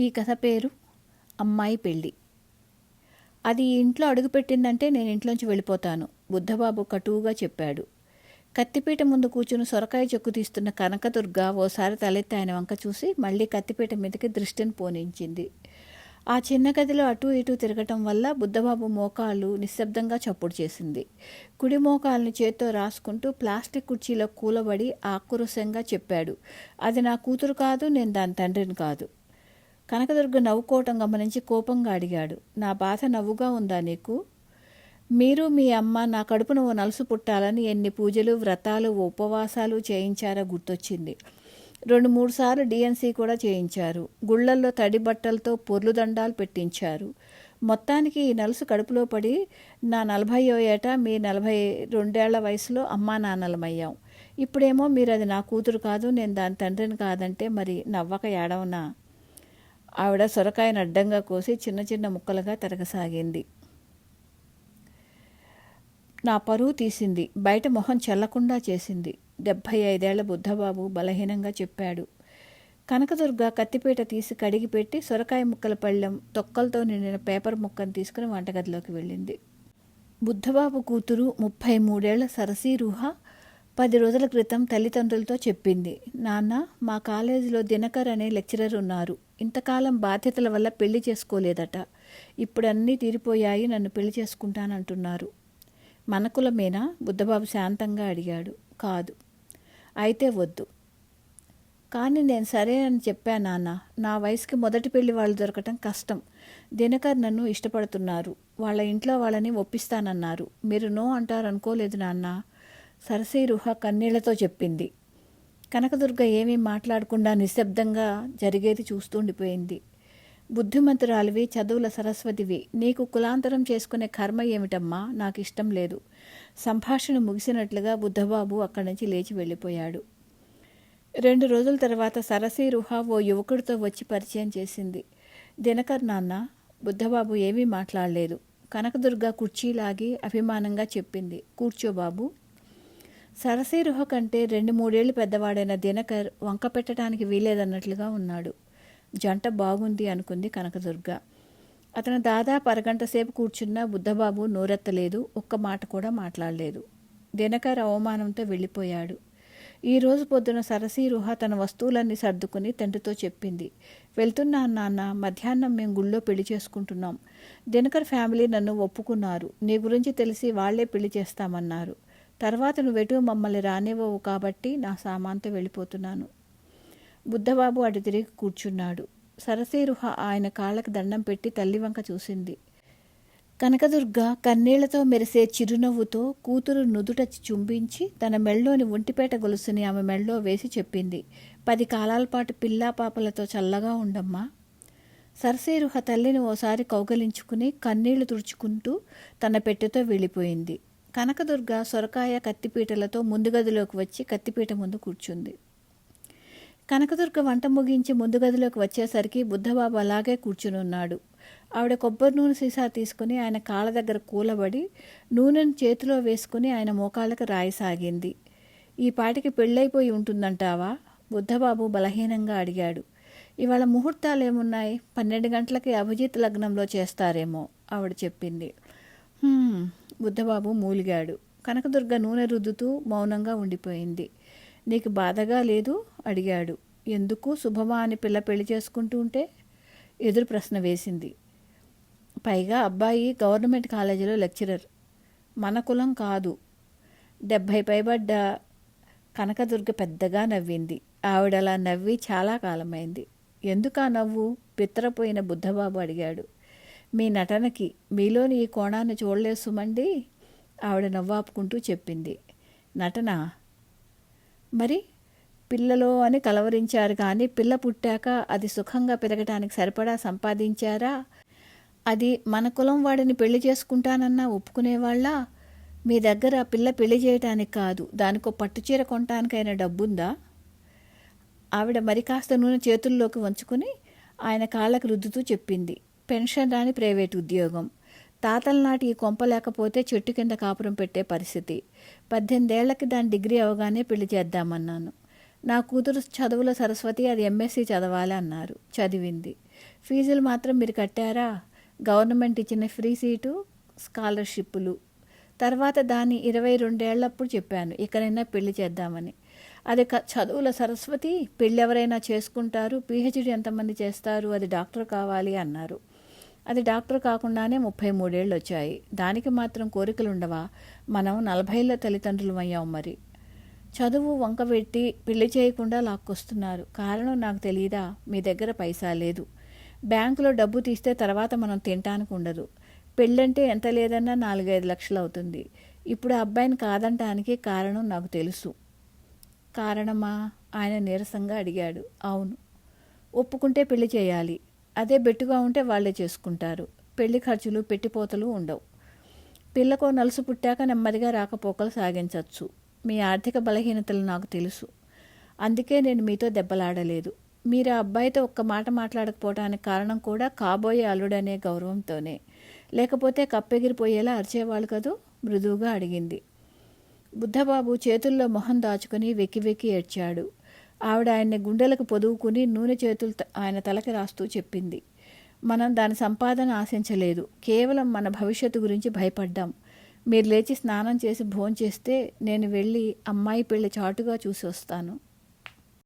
ఈ కథ పేరు అమ్మాయి పెళ్ళి. అది ఇంట్లో అడుగుపెట్టిందంటే నేను ఇంట్లోంచి వెళ్ళిపోతాను బుద్ధబాబు కటువుగా చెప్పాడు. కత్తిపీట ముందు కూర్చుని సొరకాయ చెక్కు తీస్తున్న కనకదుర్గ ఓసారి తలెత్తి ఆయన వంక చూసి మళ్ళీ కత్తిపీట మీదకి దృష్టిని పోనించింది. ఆ చిన్న గదిలో అటు ఇటు తిరగటం వల్ల బుద్ధబాబు మోకాలు నిశ్శబ్దంగా చప్పుడు చేసింది. కుడి మోకాల్ని చేత్తో రాసుకుంటూ ప్లాస్టిక్ కుర్చీలో కూలబడి ఆక్రోశంగా చెప్పాడు అది నా కూతురు కాదు నేను దాని తండ్రిని కాదు. కనకదుర్గ నవ్వుకోవటం గమనించి కోపంగా అడిగాడు. నా బాధ నవ్వుగా ఉందా నీకు? మీరు మీ అమ్మ నా కడుపున ఓ నలుసు పుట్టాలని ఎన్ని పూజలు వ్రతాలు ఉపవాసాలు చేయించారో గుర్తొచ్చింది. రెండు మూడు సార్లు డిఎన్సీ కూడా చేయించారు. గుళ్ళల్లో తడి బట్టలతో పొర్లు దండాలు పెట్టించారు. మొత్తానికి ఈ నలుసు కడుపులో పడి నా నలభైయో ఏట మీ నలభై రెండేళ్ళ వయసులో అమ్మా నాన్నలమయ్యాం. ఇప్పుడేమో మీరు అది నా కూతురు కాదు నేను దాని తండ్రిని కాదంటే మరి నవ్వక ఏడవనా? ఆవిడ సొరకాయను అడ్డంగా కోసి చిన్న చిన్న ముక్కలుగా తరగసాగింది. నా పరువు తీసింది. బయట మొహం చెల్లకుండా చేసింది. డెబ్భై ఐదేళ్ళ బుద్ధబాబు బలహీనంగా చెప్పాడు. కనకదుర్గ కత్తిపీట తీసి కడిగి పెట్టి సొరకాయ ముక్కల పళ్ళెం తొక్కలతో నిండిన పేపర్ ముక్కను తీసుకుని వంటగదిలోకి వెళ్ళింది. బుద్ధబాబు కూతురు ముప్పై మూడేళ్ళ సరసీ రుహ పది రోజుల క్రితం తల్లిదండ్రులతో చెప్పింది. నాన్న మా కాలేజీలో దినకర్ అనే లెక్చరర్ ఉన్నారు. ఇంతకాలం బాధ్యతల వల్ల పెళ్ళి చేసుకోలేదట. ఇప్పుడు అన్నీ తీరిపోయాయి నన్ను పెళ్ళి చేసుకుంటానంటున్నారు. మనకులమేనా బుద్ధబాబు శాంతంగా అడిగాడు. కాదు. అయితే వద్దు. కానీ నేను సరే అని చెప్పాను నాన్న. నా వయసుకి మొదటి పెళ్ళి వాళ్ళు దొరకటం కష్టం. దినకర్ నన్ను ఇష్టపడుతున్నారు. వాళ్ళ ఇంట్లో వాళ్ళని ఒప్పిస్తానన్నారు. మీరు నో అంటారు అనుకోలేదు నాన్న. సరసీరుహ కన్నీళ్ళతో చెప్పింది. కనకదుర్గ ఏమీ మాట్లాడకుండా నిశ్శబ్దంగా జరిగేది చూస్తుండిపోయింది. బుద్ధిమంతురాలివి చదువుల సరస్వతివి నీకు కులాంతరం చేసుకునే కర్మ ఏమిటమ్మా? నాకు ఇష్టం లేదు. సంభాషణ ముగిసినట్లుగా బుద్ధబాబు అక్కడి నుంచి లేచి వెళ్ళిపోయాడు. రెండు రోజుల తర్వాత సరసీ రుహ ఓ యువకుడితో వచ్చి పరిచయం చేసింది. దినకర్ నాన్న బుద్ధబాబు ఏమీ మాట్లాడలేదు. కనకదుర్గ కుర్చీలాగి అభిమానంగా చెప్పింది. కూర్చో బాబు. సరసీ రుహ కంటే రెండు మూడేళ్ళు పెద్దవాడైన దినకర్ వంక పెట్టడానికి వీలేదన్నట్లుగా ఉన్నాడు. జంట బాగుంది అనుకుంది కనకదుర్గ. అతను దాదాపు అరగంట సేపు కూర్చున్న బుద్ధబాబు నోరెత్తలేదు ఒక్క మాట కూడా మాట్లాడలేదు. దినకర్ అవమానంతో వెళ్ళిపోయాడు. ఈరోజు పొద్దున సరసీ రుహ తన వస్తువులన్నీ సర్దుకుని తండ్రితో చెప్పింది. వెళ్తున్నా నాన్న మధ్యాహ్నం మేము గుళ్ళో పెళ్ళి చేసుకుంటున్నాం. దినకర్ ఫ్యామిలీ నన్ను ఒప్పుకున్నారు. నీ గురించి తెలిసి వాళ్ళే పెళ్ళి చేస్తామన్నారు. తర్వాత నువ్వెటు మమ్మల్ని రానివ్వవు కాబట్టి నా సామాన్తో వెళ్ళిపోతున్నాను. బుద్ధబాబు అటు తిరిగి కూర్చున్నాడు. సరసీరుహ ఆయన కాళ్ళకు దండం పెట్టి తల్లివంక చూసింది. కనకదుర్గ కన్నీళ్ళతో మెరిసే చిరునవ్వుతో కూతురు నుదుట చుంబించి తన మెళ్ళోని ఒంటిపేట గొలుసుని ఆమె మెళ్ళో వేసి చెప్పింది. పది కాలాల పాటు పిల్లా పాపలతో చల్లగా ఉండమ్మా. సరసీరుహ తల్లిని ఓసారి కౌగలించుకుని కన్నీళ్ళు తుడుచుకుంటూ తన పెట్టెతో వెళ్ళిపోయింది. కనకదుర్గ సొరకాయ కత్తిపీటలతో ముందు గదిలోకి వచ్చి కత్తిపీట ముందు కూర్చుంది. కనకదుర్గ వంట ముగించి ముందు గదిలోకి వచ్చేసరికి బుద్ధబాబు అలాగే కూర్చునున్నాడు ఆవిడ కొబ్బరి నూనె సీసా తీసుకుని ఆయన కాళ్ళ దగ్గర కూలబడి నూనెను చేతిలో వేసుకుని ఆయన మోకాళ్ళకి రాయసాగింది. ఈ పాటికి పెళ్ళైపోయి ఉంటుందంటావా? బుద్ధబాబు బలహీనంగా అడిగాడు. ఇవాళ ముహూర్తాలు ఏమున్నాయి? పన్నెండు గంటలకి అభిజిత్ లగ్నంలో చేస్తారేమో ఆవిడ చెప్పింది. బుద్ధబాబు మూలిగాడు. కనకదుర్గ నూనె రుద్దుతూ మౌనంగా ఉండిపోయింది. నీకు బాధగా లేదు? అడిగాడు. ఎందుకు? శుభమా అని పిల్ల పెళ్ళి చేసుకుంటూ ఉంటే? ఎదురు ప్రశ్న వేసింది. పైగా అబ్బాయి గవర్నమెంట్ కాలేజీలో లెక్చరర్. మన కులం కాదు. డెబ్భై పైబడ్డ కనకదుర్గ పెద్దగా నవ్వింది. ఆవిడలా నవ్వి చాలా కాలమైంది. ఎందుకా నవ్వు? పిత్తరపోయిన బుద్ధబాబు అడిగాడు. మీ నటనకి మీలోని ఈ కోణాన్ని చూడలేదు సుమండి ఆవిడ నవ్వాపుకుంటూ చెప్పింది. నటన? మరి పిల్లలో అని కలవరించారు కానీ పిల్ల పుట్టాక అది సుఖంగా పెరగటానికి సరిపడా సంపాదించారా? అది మన కులం వాడిని పెళ్ళి చేసుకుంటానన్నా ఒప్పుకునేవాళ్ళ? మీ దగ్గర పిల్ల పెళ్ళి చేయటానికి కాదు దానికో పట్టుచీర కొనటానికైనా డబ్బుందా? ఆవిడ మరి కాస్త నూనె చేతుల్లోకి వంచుకుని ఆయన కాళ్ళకు రుద్దుతూ చెప్పింది. పెన్షన్ రాని ప్రైవేట్ ఉద్యోగం. తాతల నాటి ఈ కొంప లేకపోతే చెట్టు కింద కాపురం పెట్టే పరిస్థితి. పద్దెనిమిదేళ్ళకి దాని డిగ్రీ అవగానే పెళ్ళి చేద్దామన్నాను. నా కూతురు చదువుల సరస్వతి అది ఎంఎస్సీ చదవాలి అన్నారు. చదివింది. ఫీజులు మాత్రం మీరు కట్టారా? గవర్నమెంట్ ఇచ్చిన ఫ్రీ సీటు స్కాలర్షిప్పులు. తర్వాత దాన్ని ఇరవై రెండేళ్ళప్పుడు చెప్పాను ఇకనైనా పెళ్ళి చేద్దామని. అది క- చదువుల సరస్వతి పెళ్ళి ఎవరైనా చేసుకుంటారు పిహెచ్డి ఎంతమంది చేస్తారు అది డాక్టర్ కావాలి అన్నారు. అది డాక్టర్ కాకుండానే ముప్పై మూడేళ్ళు వచ్చాయి దానికి మాత్రం కోరికలు ఉండవా మనం నలభైల తల్లిదండ్రులు అయ్యాం మరి. చదువు వంకబెట్టి పెళ్ళి చేయకుండా లాక్కొస్తున్నారు. కారణం నాకు తెలియదా మీ దగ్గర పైసా లేదు. బ్యాంకులో డబ్బు తీస్తే తర్వాత మనం తినటానికి ఉండదు పెళ్ళంటే ఎంత లేదన్నా నాలుగైదు లక్షలు అవుతుంది ఇప్పుడు అబ్బాయిని కాదంటానికి కారణం నాకు తెలుసు. కారణమా? ఆయన నీరసంగా అడిగాడు. అవును. ఒప్పుకుంటే పెళ్ళి చేయాలి. అదే బెట్టుగా ఉంటే వాళ్ళే చేసుకుంటారు. పెళ్ళి ఖర్చులు పెట్టిపోతలు ఉండవు. పిల్లకు నలుసు పుట్టాక నెమ్మదిగా రాకపోకలు సాగించవచ్చు మీ ఆర్థిక బలహీనతలు నాకు తెలుసు. అందుకే నేను మీతో దెబ్బలాడలేదు. మీరు ఆ అబ్బాయితో ఒక్క మాట మాట్లాడకపోవడానికి కారణం కూడా కాబోయే అల్లుడనే గౌరవంతోనే. లేకపోతే కప్పెగిరిపోయేలా అరిచేవాళ్ళు కదూ? మృదువుగా అడిగింది. బుద్ధబాబు చేతుల్లో మొహం దాచుకుని వెక్కి వెక్కి ఏడ్చాడు. ఆవిడ ఆయన్ని గుండెలకు పొదువుకుని నూనె చేతులు త- ఆయన తలకి రాస్తూ చెప్పింది. మనం దాని సంపాదన ఆశించలేదు. కేవలం మన భవిష్యత్తు గురించి భయపడ్డాం. మీరు లేచి స్నానం చేసి భోంచేస్తే నేను వెళ్ళి అమ్మాయి పెళ్ళి చాటుగా చూసి వస్తాను